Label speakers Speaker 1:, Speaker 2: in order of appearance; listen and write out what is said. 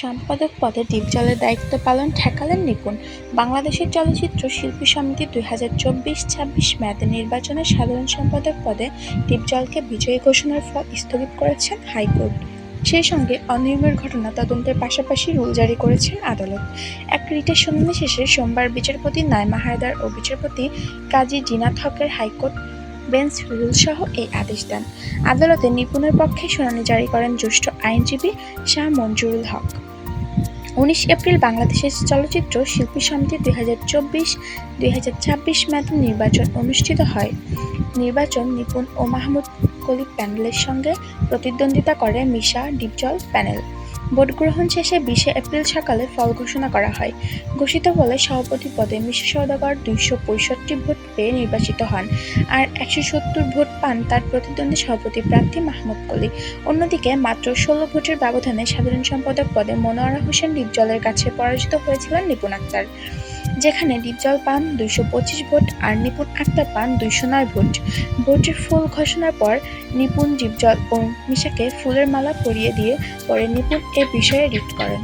Speaker 1: সম্পাদক পদে ডিপজলের দায়িত্ব পালন ঠেকালেন নিপুণ। বাংলাদেশের চলচ্চিত্র শিল্পী সমিতি দুই হাজার চব্বিশ ছাব্বিশ মেয়াদে নির্বাচনে সাধারণ সম্পাদক পদে ডিপজলকে বিজয়ী ঘোষণার ফল স্থগিত করেছেন হাইকোর্ট। সেই সঙ্গে অনিয়মের ঘটনা তদন্তের পাশাপাশি রুল জারি করেছেন আদালত। এক রিটের শুনানি শেষে সোমবার বিচারপতি নাইমা হায়দার ও বিচারপতি কাজী জিনাত হকের হাইকোর্ট বেঞ্চ রুলসহ এই আদেশ দেন। আদালতে নিপুণের পক্ষে শুনানি জারি করেন জ্যেষ্ঠ আইনজীবী শাহ মঞ্জুরুল হক। উনিশ এপ্রিল বাংলাদেশের চলচ্চিত্র শিল্পী সমিতি দুই হাজার চব্বিশ, দুই হাজার ছাব্বিশ মেয়াদে নির্বাচন অনুষ্ঠিত হয়। নির্বাচন নিপুণ ও মাহমুদ কলিক প্যানেলের সঙ্গে প্রতিদ্বন্দ্বিতা করে মিশা ডিপজল প্যানেল। ভোট গ্রহণ শেষে বিশে এপ্রিল সকালে ফল ঘোষণা করা হয়। ঘোষিত ফলে সভাপতি পদে মিশু সওদাগর দুইশো পঁয়ষট্টি ভোট পেয়ে নির্বাচিত হন আর একশো সত্তর ভোট পান তার প্রতিদ্বন্দ্বী সভাপতি প্রার্থী মাহমুদ কলি। অন্যদিকে মাত্র ষোলো ভোটের ব্যবধানে সাধারণ সম্পাদক পদে মনোয়ারা হোসেন ডিপজলের কাছে পরাজিত হয়েছিলেন নিপুণ আক্তার। যেখানে ডিপজল পান দুইশো পঁচিশ ভোট আর নিপুণ আক্তার পান দুইশো নয় ভোট। ভোটের ফুল ঘোষণার পর নিপুণ ডিপজল ও মিশাকে ফুলের মালা পরিয়ে দিয়ে পরে নিপুণ এ বিষয়ে রিট করেন।